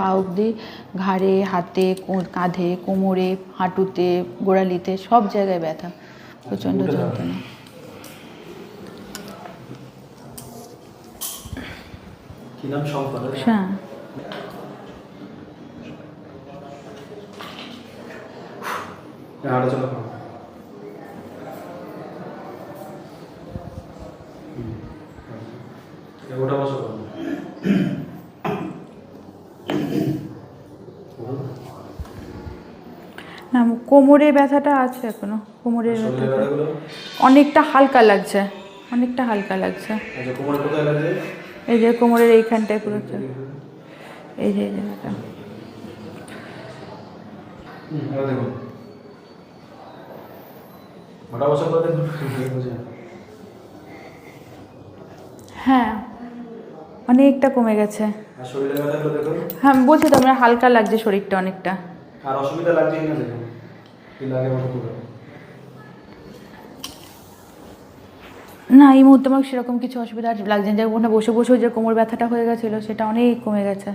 পা অবধি ঘাড়ে হাতে কাঁধে কোমরে হাঁটুতে গোড়ালিতে সব জায়গায় ব্যথা প্রচণ্ড যন্ত্রণা। হ্যাঁ করো। ওটা বসো না কোমরে ব্যথাটা আছে এখনও কোমরের ব্যথাটা। অনেকটা হালকা লাগছে অনেকটা হালকা লাগছে। এই যে কোমরের এইখানটায় পুরো এই যে এই জায়গাটা হ্যাঁ অনেকটা কমে গেছে। হ্যাঁ বলছি তো আমার হালকা লাগছে শরীরটা অনেকটা। আর অসুবিধা লাগছে কিনা দেখো কি লাগে আমাকে করবে না, এই মুহূর্তে আমার সেরকম কিছু অসুবিধা লাগছে যে ওখানে বসে বসেও যে কোমর ব্যথাটা হয়ে গেছিল, সেটা অনেক কমে গেছে।